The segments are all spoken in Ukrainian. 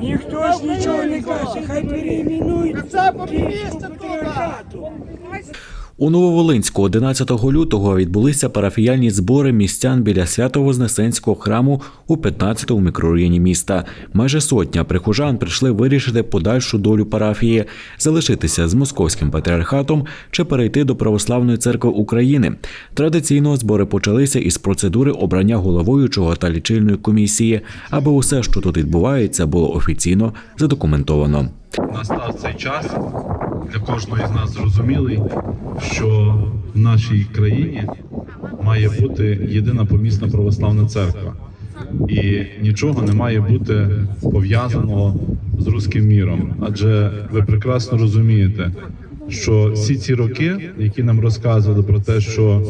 Ніхто ж нічого не каже, хай переіменують Київську патріархату. У Нововолинську 11 лютого відбулися парафіяльні збори містян біля Свято-Вознесенського храму у 15-му мікрорайоні міста. Майже сотня прихожан прийшли вирішити подальшу долю парафії, залишитися з московським патріархатом чи перейти до Православної церкви України. Традиційно збори почалися із процедури обрання головуючого та лічильної комісії, аби усе, що тут відбувається, було офіційно задокументовано. настав цей час для кожного з нас зрозумілий, що в нашій країні має бути єдина помісна православна церква, і нічого не має бути пов'язаного з руським міром. Адже ви прекрасно розумієте, що всі ці роки, які нам розказували про те, що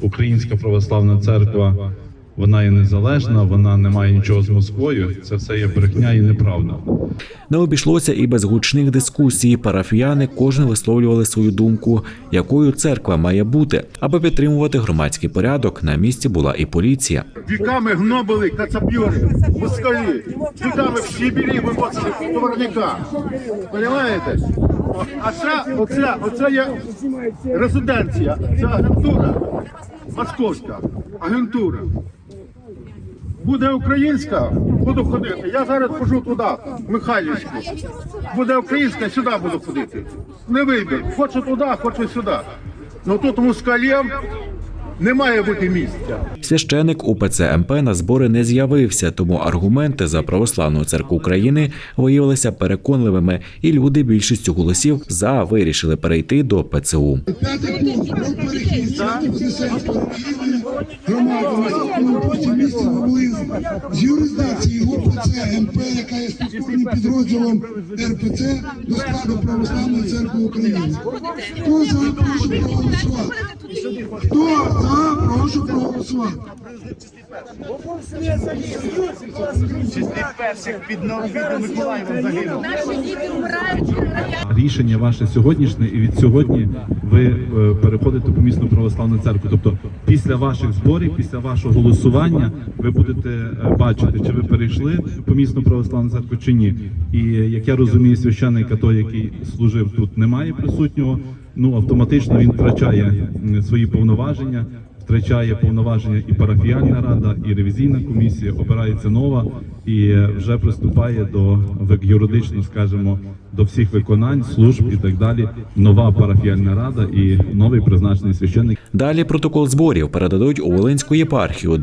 Українська православна церква вона є незалежна, вона не має нічого з Москвою. Це все є брехня і неправда. Не обійшлося і без гучних дискусій. Парафіяни кожен висловлювали свою думку, якою церква має бути, аби підтримувати громадський порядок. На місці була і поліція. Віками гнобили кацапьори, москалі. Віками в Сибірі вивозили товарника. Понимаєте? А це, оце, оце є резиденція, це агентура, московська агентура. Буде українська, буду ходити. Я зараз хожу туди, в Михайлівську. Буде українська, сюди буду ходити. Не вибір. Хочу туди, хочу сюди. Ну тут москалям не має бути місця. Священик УПЦ МП на збори не з'явився, тому аргументи за православну церкву України виявилися переконливими, і люди більшістю голосів за вирішили перейти до ПЦУ. П'ятий з юрисдикції УПЦ МП, яка є структурним підрозділом РПЦ до складу Православної церкви України. Хто за прошу проголосувати? Хто за прошу проголосувати? Наші діти вмирають. Рішення ваше сьогоднішнє, і від сьогодні ви е, переходите в помісну православну церкву. Тобто, після ваших зборів, після вашого голосування, ви будете е, бачити, чи ви перейшли в помісну православну церкву чи ні. І е, як я розумію, священника, той, який служив тут, немає присутнього. Ну автоматично він втрачає свої повноваження. Втрачає повноваження і парафіальна рада, і ревізійна комісія, обирається нова і вже приступає до юридично, скажімо, до всіх виконань, служб і так далі. Нова парафіальна рада і новий призначений священник. Далі протокол зборів передадуть у Волинську єпархію,